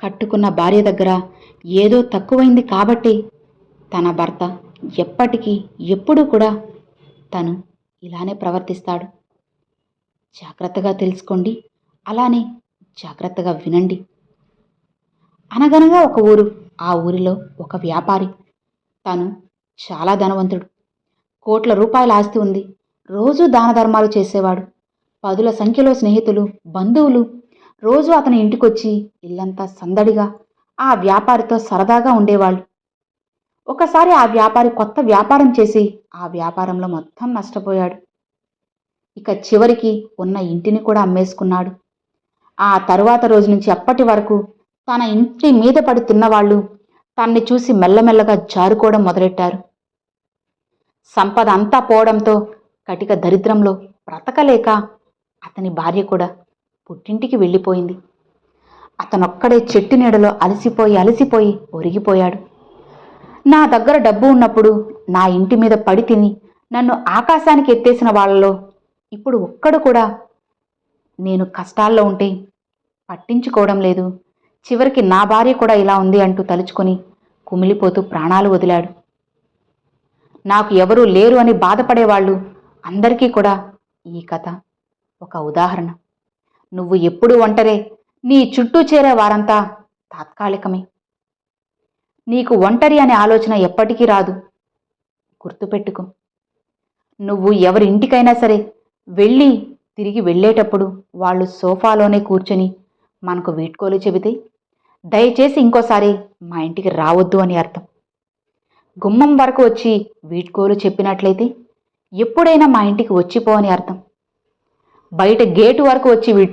కట్టుకున్న భార్య దగ్గర ఏదో తక్కువైంది కాబట్టి తన భర్త ఎప్పటికీ ఎప్పుడూ కూడా తను ఇలానే ప్రవర్తిస్తాడు. జాగ్రత్తగా తెలుసుకోండి. అలానే జాగ్రత్తగా వినండి. అనగనగా ఒక ఊరు ఆ ఊరిలో ఒక వ్యాపారి. తను చాలా ధనవంతుడు. కోట్ల రూపాయల ఆస్తి ఉంది. రోజూ దాన ధర్మాలు చేసేవాడు. పదుల సంఖ్యలో స్నేహితులు బంధువులు రోజు అతని ఇంటికొచ్చి ఇల్లంతా సందడిగా ఆ వ్యాపారితో సరదాగా ఉండేవాళ్ళు. ఒకసారి ఆ వ్యాపారి కొత్త వ్యాపారం చేసి ఆ వ్యాపారంలో మొత్తం నష్టపోయాడు. ఇక చివరికి ఉన్న ఇంటిని కూడా అమ్మేసుకున్నాడు. ఆ తరువాత రోజు నుంచి అప్పటి వరకు తన ఇంటి మీద పడి తిన్నవాళ్ళు తన్ని చూసి మెల్లమెల్లగా జారుకోవడం మొదలెట్టారు. సంపద అంతా పోవడంతో కటిక దరిద్రంలో బ్రతకలేక అతని భార్య కూడా పుట్టింటికి వెళ్ళిపోయింది. అతనొక్కడే చెట్టు నీడలో అలసిపోయి అలసిపోయి ఒరిగిపోయాడు. నా దగ్గర డబ్బు ఉన్నప్పుడు నా ఇంటి మీద పడి తిని నన్ను ఆకాశానికి ఎత్తేసిన వాళ్ళలో ఇప్పుడు ఒక్కడు కూడా నేను కష్టాల్లో ఉంటే పట్టించుకోవడం లేదు. చివరికి నా భార్య కూడా ఇలా ఉంది అంటూ తలుచుకొని కుమిలిపోతూ ప్రాణాలు వదిలాడు. నాకు ఎవరూ లేరు అని బాధపడేవాళ్ళు అందరికీ కూడా ఈ కథ ఒక ఉదాహరణ. నువ్వు ఎప్పుడు ఒంటరే? నీ చుట్టూ చేరే వారంతా తాత్కాలికమే. నీకు ఒంటరి అనే ఆలోచన ఎప్పటికీ రాదు. గుర్తుపెట్టుకో. నువ్వు ఎవరి ఇంటికైనా సరే వెళ్ళి తిరిగి వెళ్ళేటప్పుడు వాళ్ళు సోఫాలోనే కూర్చొని మనకు వీడ్కోలు చెబితే దయచేసి ఇంకోసారి మా ఇంటికి రావద్దు అని అర్థం. గుమ్మం వరకు వచ్చి వీడ్కోలు చెప్పినట్లయితే ఎప్పుడైనా మా ఇంటికి వచ్చిపో అని అర్థం. బయట గేటు వరకు వచ్చి వీ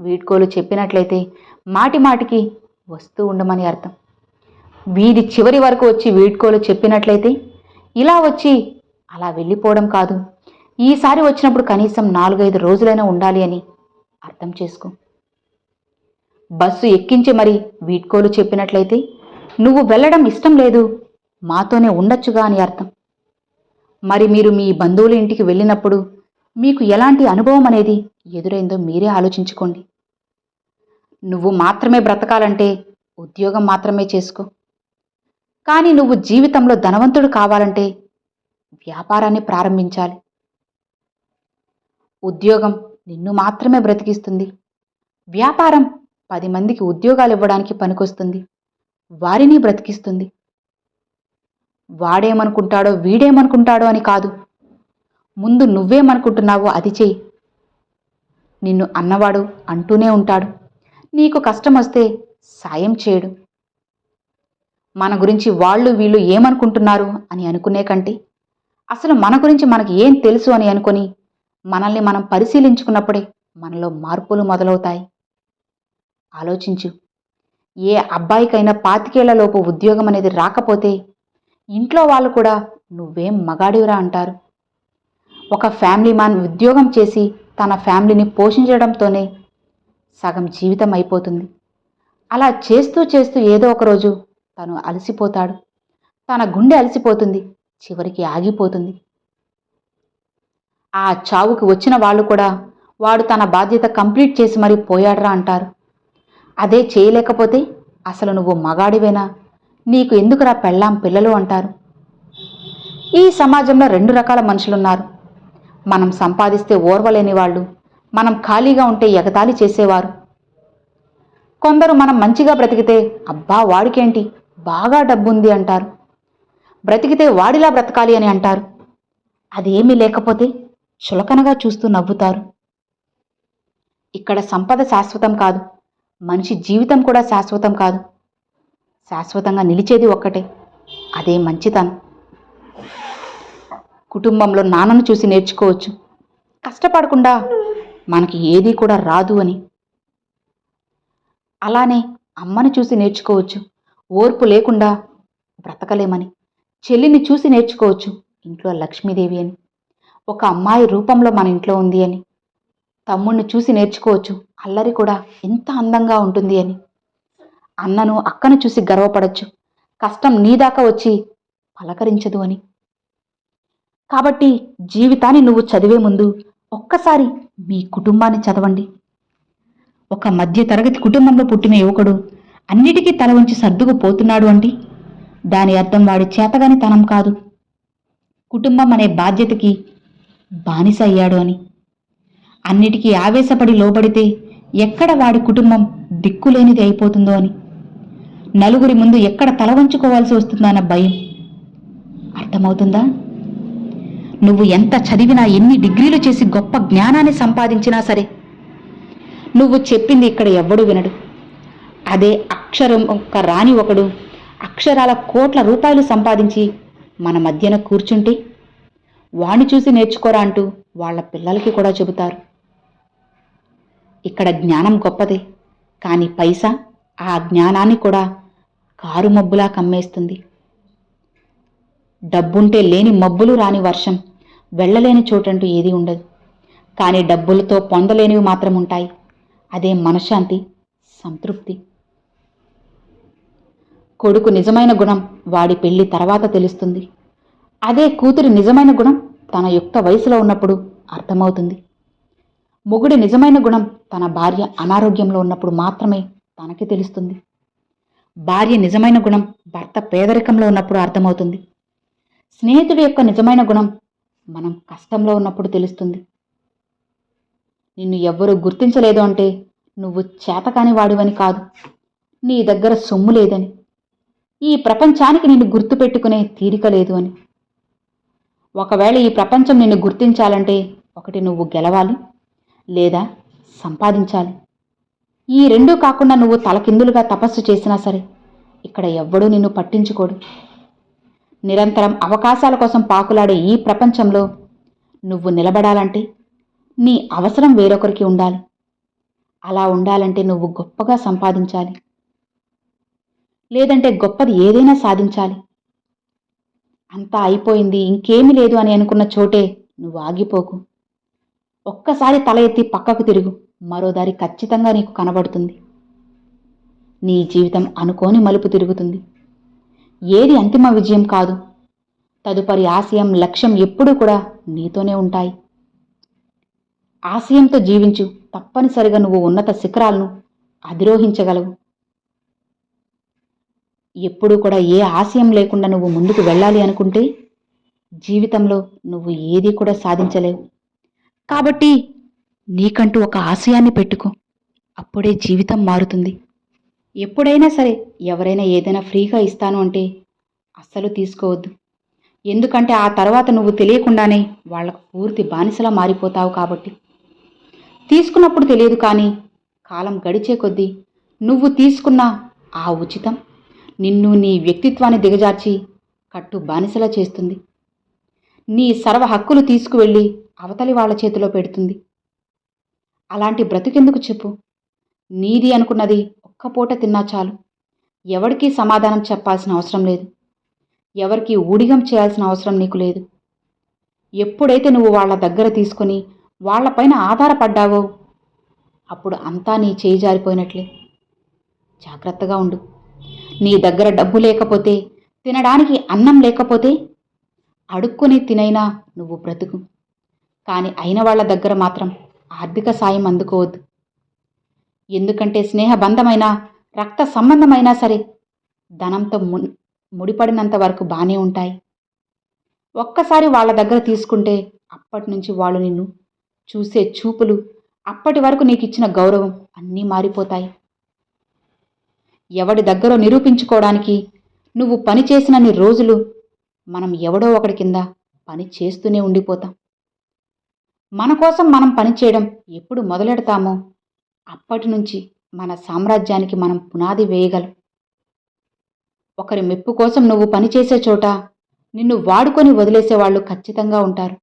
వీడ్కోలు చెప్పినట్లయితే మాటి మాటికి వస్తూ ఉండమని అర్థం. వీధి చివరి వరకు వచ్చి వీడ్కోలు చెప్పినట్లయితే ఇలా వచ్చి అలా వెళ్ళిపోవడం కాదు. ఈసారి వచ్చినప్పుడు కనీసం నాలుగైదు రోజులైనా ఉండాలి అని అర్థం చేసుకో. బస్సు ఎక్కించి మరి వీడ్కోలు చెప్పినట్లయితే నువ్వు వెళ్ళడం ఇష్టం లేదు మాతోనే ఉండొచ్చుగా అని అర్థం. మరి మీరు మీ బంధువుల ఇంటికి వెళ్ళినప్పుడు మీకు ఎలాంటి అనుభవం అనేది ఎదురైందో మీరే ఆలోచించుకోండి. నువ్వు మాత్రమే బ్రతకాలంటే ఉద్యోగం మాత్రమే చేసుకో. కానీ నువ్వు జీవితంలో ధనవంతుడు కావాలంటే వ్యాపారాన్ని ప్రారంభించాలి. ఉద్యోగం నిన్ను మాత్రమే బ్రతికిస్తుంది. వ్యాపారం పది మందికి ఉద్యోగాలు ఇవ్వడానికి పనికొస్తుంది. వారిని బ్రతికిస్తుంది. వాడేమనుకుంటాడో వీడేమనుకుంటాడో అని కాదు. ముందు నువ్వేమనుకుంటున్నావో అది చెయ్యి. నిన్ను అన్నవాడు అంటూనే ఉంటాడు. నీకు కష్టం వస్తే సాయం చేయడు. మన గురించి వాళ్ళు వీళ్ళు ఏమనుకుంటున్నారు అని అనుకునే కంటే. అసలు మన గురించి మనకి ఏం తెలుసు అని అనుకొని మనల్ని మనం పరిశీలించుకున్నప్పుడే మనలో మార్పులు మొదలవుతాయి. ఆలోచించు. ఏ అబ్బాయికైనా పాతికేళ్ళలోపు ఉద్యోగం అనేది రాకపోతే ఇంట్లో వాళ్ళు కూడా నువ్వేం మగాడివిరా అంటారు. ఒక ఫ్యామిలీ మ్యాన్ ఉద్యోగం చేసి తన ఫ్యామిలీని పోషించడంతోనే సగం జీవితం అయిపోతుంది. అలా చేస్తూ చేస్తూ ఏదో ఒక రోజు తను అలసిపోతాడు. తన గుండె అలసిపోతుంది. చివరికి ఆగిపోతుంది. ఆ చావుకి వచ్చిన వాళ్ళు కూడా వాడు తన బాధ్యత కంప్లీట్ చేసి మరీ పోయాడ్రా అంటారు. అదే చేయలేకపోతే అసలు నువ్వు మగాడివేనా? నీకు ఎందుకురా పెళ్ళాం పిల్లలు అంటారు. ఈ సమాజంలో రెండు రకాల మనుషులున్నారు. మనం సంపాదిస్తే ఓర్వలేని వాళ్ళు. మనం ఖాళీగా ఉంటే ఎగతాళి చేసేవారు. కొందరు మనం మంచిగా బ్రతికితే అబ్బా వాడికేంటి? బాగా డబ్బుంది అంటారు. బ్రతికితే వాడిలా బ్రతకాలి అని అంటారు. అదేమీ లేకపోతే చులకనగా చూస్తూ నవ్వుతారు. ఇక్కడ సంపద శాశ్వతం కాదు. మనిషి జీవితం కూడా శాశ్వతం కాదు. శాశ్వతంగా నిలిచేది ఒక్కటే. అదే మంచితనం. కుటుంబంలో నాన్నను చూసి నేర్చుకోవచ్చు. కష్టపడకుండా మనకి ఏదీ కూడా రాదు అని. అలానే అమ్మను చూసి నేర్చుకోవచ్చు. ఓర్పు లేకుండా బ్రతకలేమని. చెల్లిని చూసి నేర్చుకోవచ్చు. ఇంట్లో లక్ష్మీదేవి అని. ఒక అమ్మాయి రూపంలో మన ఇంట్లో ఉంది అని. తమ్ముణ్ణి చూసి నేర్చుకోవచ్చు. అల్లరి కూడా ఎంత అందంగా ఉంటుంది అని. అన్నను అక్కను చూసి గర్వపడచ్చు. కష్టం నీ దాకా వచ్చి పలకరించదు అని. కాబట్టి జీవితాన్ని నువ్వు చదివే ముందు ఒక్కసారి మీ కుటుంబాన్ని చదవండి. ఒక మధ్య తరగతి కుటుంబంలో పుట్టిన యువకుడు అన్నిటికీ తల ఉంచి సర్దుకుపోతున్నాడు అంటే దాని అర్థం వాడి చేతగాని తనం కాదు. కుటుంబం అనే బాధ్యతకి బానిస అయ్యాడు అని. అన్నిటికీ ఆవేశపడి లోబడితే ఎక్కడ వాడి కుటుంబం దిక్కులేనిది అయిపోతుందో అని. నలుగురి ముందు ఎక్కడ తల వంచుకోవాల్సి వస్తుందన్న భయం. అర్థమవుతుందా? నువ్వు ఎంత చదివినా ఎన్ని డిగ్రీలు చేసి గొప్ప జ్ఞానాన్ని సంపాదించినా సరే నువ్వు చెప్పింది ఇక్కడ ఎవ్వడు వినడు. అదే అక్షరం ఒక్క రాని ఒకడు అక్షరాల కోట్ల రూపాయలు సంపాదించి మన మధ్యన కూర్చుంటే వాణ్ణి చూసి నేర్చుకోరా అంటూ వాళ్ళ పిల్లలకి కూడా చెబుతారు. ఇక్కడ జ్ఞానం గొప్పదే కానీ పైసా ఆ జ్ఞానాన్ని కూడా కారు మబ్బులా కమ్మేస్తుంది. డబ్బుంటే లేని మబ్బులు రాని వర్షం. వెళ్ళలేని చోటంటూ ఏదీ ఉండదు. కానీ డబ్బులతో పొందలేనివి మాత్రం ఉంటాయి. అదే మనశ్శాంతి సంతృప్తి. కొడుకు నిజమైన గుణం వాడి పెళ్ళి తర్వాత తెలుస్తుంది. అదే కూతురి నిజమైన గుణం తన యుక్త వయసులో ఉన్నప్పుడు అర్థమవుతుంది. మొగుడి నిజమైన గుణం తన భార్య అనారోగ్యంలో ఉన్నప్పుడు మాత్రమే తనకి తెలుస్తుంది. భార్య నిజమైన గుణం భర్త పేదరికంలో ఉన్నప్పుడు అర్థమవుతుంది. స్నేహితుడి యొక్క నిజమైన గుణం మనం కష్టంలో ఉన్నప్పుడు తెలుస్తుంది. నిన్ను ఎవ్వరూ గుర్తించలేదు అంటే నువ్వు చేతకాని వాడివని కాదు. నీ దగ్గర సొమ్ము లేదని. ఈ ప్రపంచానికి నిన్ను గుర్తుపెట్టుకునే తీరిక లేదు అని. ఒకవేళ ఈ ప్రపంచం నిన్ను గుర్తించాలంటే ఒకటి నువ్వు గెలవాలి లేదా సంపాదించాలి. ఈ రెండూ కాకుండా నువ్వు తలకిందులుగా తపస్సు చేసినా సరే ఇక్కడ ఎవ్వడూ నిన్ను పట్టించుకోడు. నిరంతరం అవకాశాల కోసం పాకులాడే ఈ ప్రపంచంలో నువ్వు నిలబడాలంటే నీ అవసరం వేరొకరికి ఉండాలి. అలా ఉండాలంటే నువ్వు గొప్పగా సంపాదించాలి. లేదంటే గొప్పది ఏదైనా సాధించాలి. అంతా అయిపోయింది ఇంకేమీ లేదు అని అనుకున్న చోటే నువ్వు ఆగిపోకు. ఒక్కసారి తల ఎత్తి పక్కకు తిరుగు మరో దారి ఖచ్చితంగా నీకు కనబడుతుంది. నీ జీవితం అనుకోని మలుపు తిరుగుతుంది. ఏది అంతిమ విజయం కాదు. తదుపరి ఆశయం లక్ష్యం ఎప్పుడూ కూడా నీతోనే ఉంటాయి. ఆశయంతో జీవించు తప్పనిసరిగా నువ్వు ఉన్నత శిఖరాలను అధిరోహించగలవు. ఎప్పుడూ కూడా ఏ ఆశయం లేకుండా నువ్వు ముందుకు వెళ్ళాలి అనుకుంటే జీవితంలో నువ్వు ఏదీ కూడా సాధించలేవు. కాబట్టి నీకంటూ ఒక ఆశయాన్ని పెట్టుకో. అప్పుడే జీవితం మారుతుంది. ఎప్పుడైనా సరే ఎవరైనా ఏదైనా ఫ్రీగా ఇస్తాను అంటే అస్సలు తీసుకోవద్దు. ఎందుకంటే ఆ తర్వాత నువ్వు తెలియకుండానే వాళ్ళకు పూర్తి బానిసలా మారిపోతావు కాబట్టి. తీసుకున్నప్పుడు తెలియదు కానీ కాలం గడిచే కొద్దీ నువ్వు తీసుకున్న ఆ ఉచితం నిన్ను నీ వ్యక్తిత్వాన్ని దిగజార్చి కట్టు బానిసలా చేస్తుంది. నీ సర్వ హక్కులు తీసుకువెళ్ళి అవతలి వాళ్ళ చేతిలో పెడుతుంది. అలాంటి బ్రతుకెందుకు చెప్పు? నీది అనుకున్నది ఒక్క పూట తిన్నా చాలు. ఎవరికీ సమాధానం చెప్పాల్సిన అవసరం లేదు. ఎవరికి ఊడిగం చేయాల్సిన అవసరం నీకు లేదు. ఎప్పుడైతే నువ్వు వాళ్ళ దగ్గర తీసుకొని వాళ్ళపైన ఆధారపడ్డావో అప్పుడు అంతా నీ చేయి జారిపోయినట్లే. జాగ్రత్తగా ఉండు. నీ దగ్గర డబ్బు లేకపోతే తినడానికి అన్నం లేకపోతే అడుక్కుని తినైనా నువ్వు బ్రతుకు. కానీ అయిన వాళ్ళ దగ్గర మాత్రం ఆర్థిక సాయం అందుకోవద్దు. ఎందుకంటే స్నేహబంధమైన రక్త సంబంధమైనా సరే ధనంతో ము ముడిపడినంత వరకు బాగానే ఉంటాయి. ఒక్కసారి వాళ్ళ దగ్గర తీసుకుంటే అప్పటి నుంచి వాళ్ళు నిన్ను చూసే చూపులు అప్పటి వరకు నీకు ఇచ్చిన గౌరవం అన్నీ మారిపోతాయి. ఎవడి దగ్గర నిరూపించుకోవడానికి నువ్వు పని చేసినన్ని రోజులు మనం ఎవడో ఒకడి కింద పని చేస్తూనే ఉండిపోతాం. మన కోసం మనం పని చేయడం ఎప్పుడు మొదలెడతామో అప్పటి నుంచి మన సామ్రాజ్యానికి మనం పునాది వేయగలం. ఒకరి మెప్పు కోసం నువ్వు పనిచేసే చోట నిన్ను వాడుకొని వదిలేసేవాళ్ళు ఖచ్చితంగా ఉంటారు.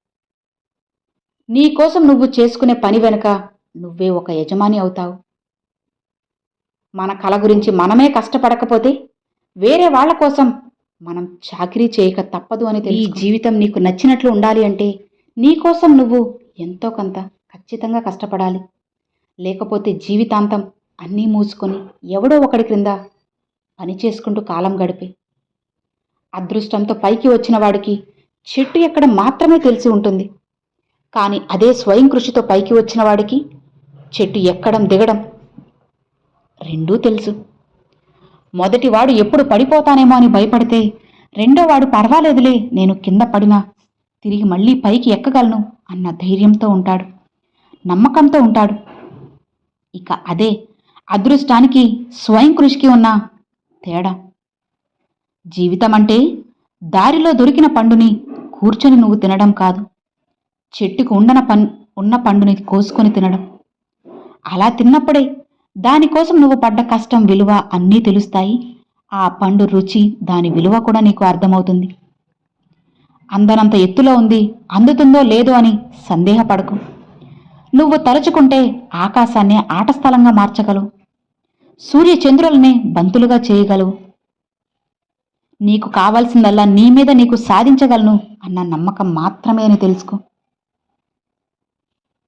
నీ కోసం నువ్వు చేసుకునే పని వెనుక నువ్వే ఒక యజమాని అవుతావు. మన కళ గురించి మనమే కష్టపడకపోతే వేరే వాళ్ళ కోసం మనం చాకరీ చేయక తప్పదు అని తెలిసి ఈ జీవితం నీకు నచ్చినట్లు ఉండాలి అంటే నీ కోసం నువ్వు ఎంతో కొంత ఖచ్చితంగా కష్టపడాలి. లేకపోతే జీవితాంతం అన్నీ మూసుకొని ఎవడో ఒకడి క్రింద పని చేసుకుంటూ కాలం గడిపే. అదృష్టంతో పైకి వచ్చిన వాడికి చెట్టు ఎక్కడ మాత్రమే తెలిసి ఉంటుంది. కానీ అదే స్వయం కృషితో పైకి వచ్చిన వాడికి చెట్టు ఎక్కడం దిగడం రెండూ తెలుసు. మొదటివాడు ఎప్పుడు పడిపోతానేమో అని భయపడితే రెండోవాడు పర్వాలేదులే నేను కింద పడినా తిరిగి మళ్ళీ పైకి ఎక్కగలను అన్న ధైర్యంతో ఉంటాడు. నమ్మకంతో ఉంటాడు. ఇక అదే అదృష్టానికి స్వయం కృషికి ఉన్న తేడా. జీవితం అంటే దారిలో దొరికిన పండుని కూర్చొని నువ్వు తినడం కాదు. చెట్టుకు ఉండన పన్ ఉన్న పండుని కోసుకొని తినడం. అలా తిన్నప్పుడే దానికోసం నువ్వు పడ్డ కష్టం విలువ అన్నీ తెలుస్తాయి. ఆ పండు రుచి దాని విలువ కూడా నీకు అర్థమవుతుంది. అందనంత ఎత్తులో ఉంది అందుతుందో లేదో అని సందేహపడకు. నువ్వు తలుచుకుంటే ఆకాశాన్ని ఆటస్థలంగా మార్చగలవు. సూర్య చంద్రులనే బంతులుగా చేయగలవు. నీకు కావాల్సిందల్లా నీ మీద నీకు సాధించగలను అన్న నమ్మకం మాత్రమే అని తెలుసుకో.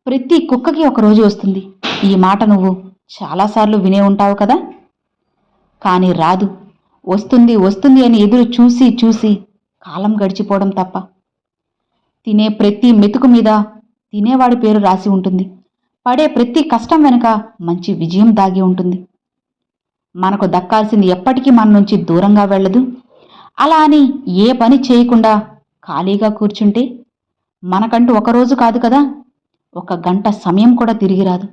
ప్రతి కుక్కకి ఒక రోజు వస్తుంది. ఈ మాట నువ్వు చాలాసార్లు వినే ఉంటావు కదా? కానీ రాదు. వస్తుంది వస్తుంది అని ఎదురు చూసి చూసి కాలం గడిచిపోవడం తప్ప. తినే ప్రతి మెతుకు మీద తినేవాడి పేరు రాసి ఉంటుంది. పడే ప్రతి కష్టం వెనుక మంచి విజయం దాగి ఉంటుంది. మనకు దక్కాల్సింది ఎప్పటికీ మన నుంచి దూరంగా వెళ్ళదు. అలా అని ఏ పని చేయకుండా ఖాళీగా కూర్చుంటే మనకంటూ ఒక రోజు కాదు కదా? ఒక గంట సమయం కూడా తిరిగి రాదు.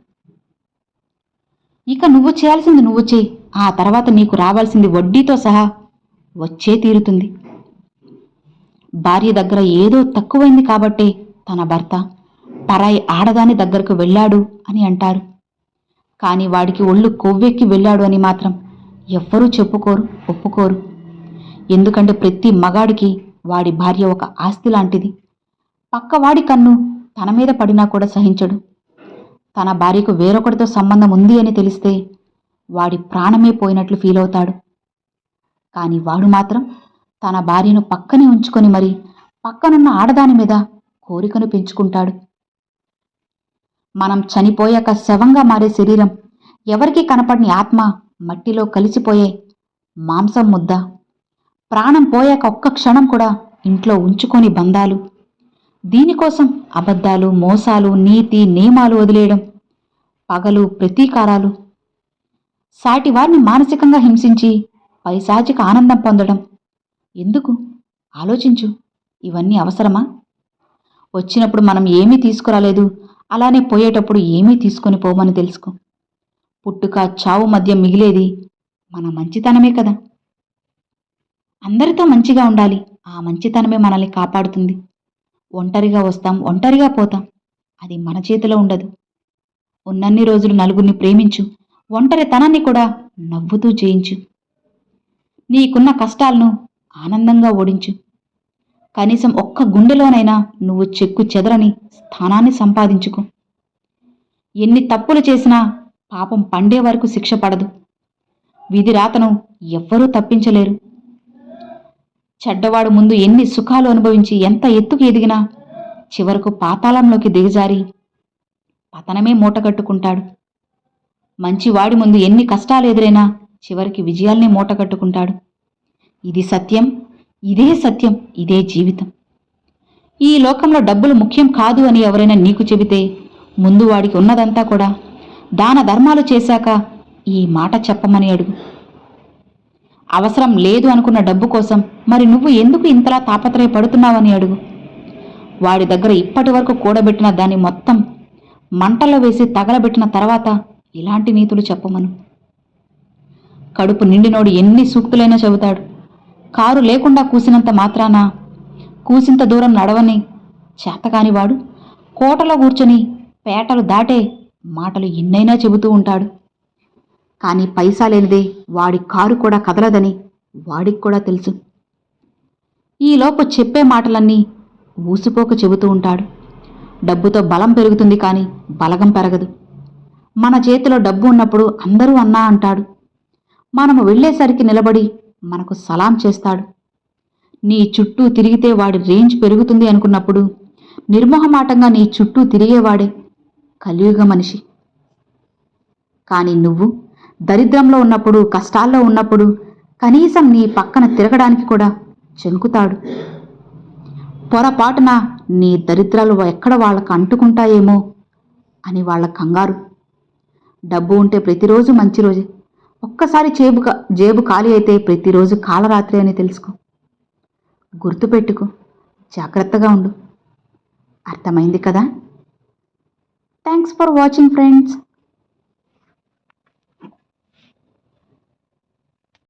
ఇక నువ్వు చేయాల్సింది నువ్వు చేయి. ఆ తర్వాత నీకు రావాల్సింది వడ్డీతో సహా వచ్చే తీరుతుంది. భార్య దగ్గర ఏదో తక్కువైంది కాబట్టే తన భర్త పరాయి ఆడదాని దగ్గరకు వెళ్ళాడు అని అంటారు. కానీ వాడికి ఒళ్ళు కొవ్వెక్కి వెళ్ళాడు అని మాత్రం ఎవ్వరూ చెప్పుకోరు ఒప్పుకోరు. ఎందుకంటే ప్రతి మగాడికి వాడి భార్య ఒక ఆస్తి లాంటిది. పక్కవాడి కన్ను తన మీద పడినా కూడా సహించడు. తన భార్యకు వేరొకటితో సంబంధం ఉంది అని తెలిస్తే వాడి ప్రాణమే పోయినట్లు ఫీల్ అవుతాడు. కానీ వాడు మాత్రం తన భార్యను పక్కనే ఉంచుకొని మరి పక్కనున్న ఆడదాని మీద కోరికను పెంచుకుంటాడు. మనం చనిపోయాక శవంగా మారే శరీరం. ఎవరికి కనపడని ఆత్మ మట్టిలో కలిసిపోయే మాంసం ముద్ద. ప్రాణం పోయాక ఒక్క క్షణం కూడా ఇంట్లో ఉంచుకొని బంధాలు. దీనికోసం అబద్ధాలు మోసాలు నీతి నియమాలు వదిలేయడం పగలు ప్రతీకారాలు. సాటివారిని మానసికంగా హింసించి పైశాచిక ఆనందం పొందడం. ఎందుకు? ఆలోచించు. ఇవన్నీ అవసరమా? వచ్చినప్పుడు మనం ఏమీ తీసుకురాలేదు. అలానే పోయేటప్పుడు ఏమీ తీసుకొని పోమని తెలుసుకో. పుట్టుక చావు మధ్య మిగిలేది మన మంచితనమే కదా. అందరితో మంచిగా ఉండాలి. ఆ మంచితనమే మనల్ని కాపాడుతుంది. ఒంటరిగా వస్తాం ఒంటరిగా పోతాం. అది మన చేతిలో ఉండదు. ఉన్నన్ని రోజులు నలుగురిని ప్రేమించు. ఒంటరితనాన్ని కూడా నవ్వుతూ జయించు. నీకున్న కష్టాలను ఆనందంగా ఓడించు. కనీసం ఒక్క గుండెలోనైనా నువ్వు చెక్కు చెదరని స్థానాన్ని సంపాదించుకో. ఎన్ని తప్పులు చేసినా పాపం పండే వరకు శిక్ష పడదు. విధి రాతను ఎవ్వరూ తప్పించలేరు. చెడ్డవాడు ముందు ఎన్ని సుఖాలు అనుభవించి ఎంత ఎత్తుకు ఎదిగినా చివరకు పాతాళంలోకి దిగజారి పతనమే మూటగట్టుకుంటాడు మంచివాడి ముందు ఎన్ని కష్టాలు ఎదురైనా చివరికి విజయాల్ని మూటగట్టుకుంటాడు ఇది సత్యం. ఇదే సత్యం ఇదే జీవితం. ఈ లోకంలో డబ్బులు ముఖ్యం కాదు అని ఎవరైనా నీకు చెబితే ముందు వాడికి ఉన్నదంతా కూడా దాన ధర్మాలు చేశాక ఈ మాట చెప్పమని అడుగు. అవసరం లేదు అనుకున్న డబ్బు కోసం మరి నువ్వు ఎందుకు ఇంతలా తాపత్రయపడుతున్నావని అడుగు. వాడి దగ్గర ఇప్పటి వరకు కూడబెట్టిన దాన్ని మొత్తం మంటల్లో వేసి తగలబెట్టిన తర్వాత ఇలాంటి నీతులు చెప్పమను. కడుపు నిండినోడు ఎన్ని సూక్తులైనా చెబుతాడు. కారు లేకుండా కూసినంత మాత్రాన? కూసింత దూరం నడవని చేతకానివాడు కోటలో కూర్చొని పేటలు దాటే మాటలు ఎన్నైనా చెబుతూ ఉంటాడు. కానీ పైసా లేనిదే వాడి కారు కూడా కదలదని వాడికి కూడా తెలుసు. ఈలోపు చెప్పే మాటలన్నీ ఊసిపోక చెబుతూ ఉంటాడు. డబ్బుతో బలం పెరుగుతుంది కానీ బలగం పెరగదు. మన చేతిలో డబ్బు ఉన్నప్పుడు అందరూ అన్నా అంటాడు. మనము వెళ్ళేసరికి నిలబడి మనకు సలాం చేస్తాడు. నీ చుట్టూ తిరిగితే వాడి రేంజ్ పెరుగుతుంది అనుకున్నప్పుడు నిర్మోహమాటంగా నీ చుట్టూ తిరిగేవాడే కలియుగ మనిషి. కానీ నువ్వు దరిద్రంలో ఉన్నప్పుడు కష్టాల్లో ఉన్నప్పుడు కనీసం నీ పక్కన తిరగడానికి కూడా చెంకుతాడు పొరపాటున నీ దరిద్రాలు ఎక్కడ వాళ్ళకు అంటుకుంటాయేమో అని వాళ్ళ కంగారు. డబ్బు ఉంటే ప్రతిరోజు మంచి రోజే. ఒక్కసారి జేబు కా- జేబు ఖాళీ అయితే ప్రతిరోజు కాలరాత్రి అని తెలుసుకో. గుర్తుపెట్టుకో జాగ్రత్తగా ఉండు. అర్థమైంది కదా? Thanks for watching friends